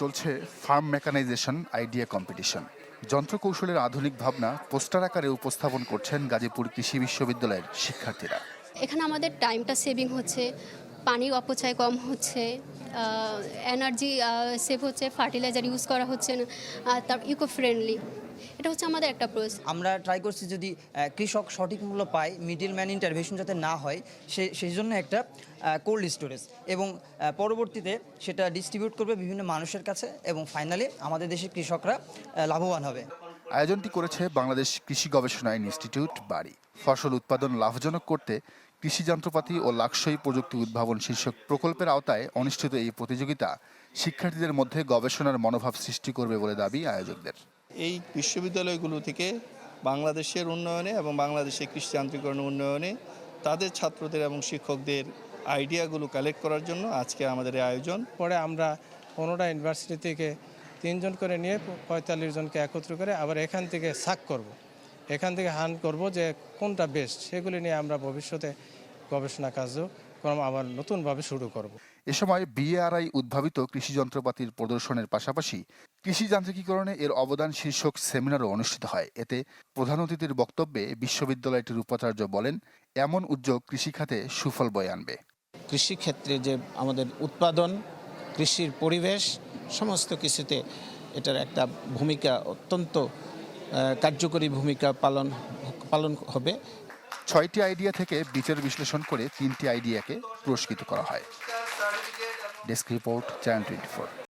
চলছে farm mechanisation idea competition যন্ত্রকৌশলের আধুনিক ভাবনা পোস্টার আকারে উপস্থাপন করছেন গাজীপুর কৃষি বিশ্ববিদ্যালয়ের শিক্ষার্থীরা। এখানে আমাদের টাইমটা সেভিং হচ্ছে। পানি অপচয় কম হচ্ছে এনার্জি সেভ হচ্ছে ফার্টিলাইজার ইউজ করা হচ্ছে না আর তার ইকো ফ্রেন্ডলি এটা হচ্ছে আমাদের একটা প্রসেস আমরা ট্রাই করছি যদি কৃষক সঠিক মূল্য পায় মিডিল ম্যান ইন্টারভেনশন যাতে না হয় সে সেই জন্য একটা কোল্ড স্টোরেজ এবং পরবর্তীতে সেটা ডিস্ট্রিবিউট করবে বিভিন্ন মানুষের কাছে এবং ফাইনালি আমাদের দেশের কৃষকরা লাভবান হবে। আয়োজনটি করেছে বাংলাদেশ কৃষি গবেষণা ইনস্টিটিউট বাড়ি। ফসল উৎপাদন লাভজনক করতে কৃষি যন্ত্রপাতি ও লাক্সই প্রযুক্তি উদ্ভাবন শীর্ষক প্রকল্পের আওতায় অনুষ্ঠিত এই প্রতিযোগিতা শিক্ষার্থীদের মধ্যে গবেষণার মনোভাব সৃষ্টি করবে বলে দাবি আয়োজকদের এই বিশ্ববিদ্যালয়গুলো থেকে বাংলাদেশের উন্নয়নে এবং বাংলাদেশের কৃষিযান্ত্রিকরণ উন্নয়নে তাদের ছাত্রদের এবং শিক্ষকদের আইডিয়াগুলো কালেক্ট করার জন্য আজকে আমাদের এই আয়োজন পরে আমরা পনেরোটা ইউনিভার্সিটি থেকে তিনজন করে নিয়ে পঁয়তাল্লিশ জনকে একত্র করে আবার এখান থেকে সাক করব। এখান থেকে হান করব যে কোনটা বেস্ট সেগুলি নিয়ে আমরা ভবিষ্যতে গবেষণা কার্যক্রম আবার নতুনভাবে শুরু করব। এ সময় বিএআরআই উদ্ভাবিত কৃষি যন্ত্রপাতির প্রদর্শনের পাশাপাশি কৃষি যান্ত্রিকীকরণে এর অবদান শীর্ষক সেমিনারও অনুষ্ঠিত হয় এতে প্রধান অতিথির বক্তব্যে বিশ্ববিদ্যালয়টির উপাচার্য বলেন এমন উদ্যোগ কৃষিখাতে সুফল বয়ে আনবে কৃষিক্ষেত্রে যে আমাদের উৎপাদন কৃষির পরিবেশ সমস্ত কিছুতে এটার একটা ভূমিকা অত্যন্ত কার্যকরী ভূমিকা পালন পালন হবে। ছয়টি আইডিয়া থেকে বিচার বিশ্লেষণ করে তিনটি আইডিয়াকে পুরস্কৃত করা হয়। Desk report channel twenty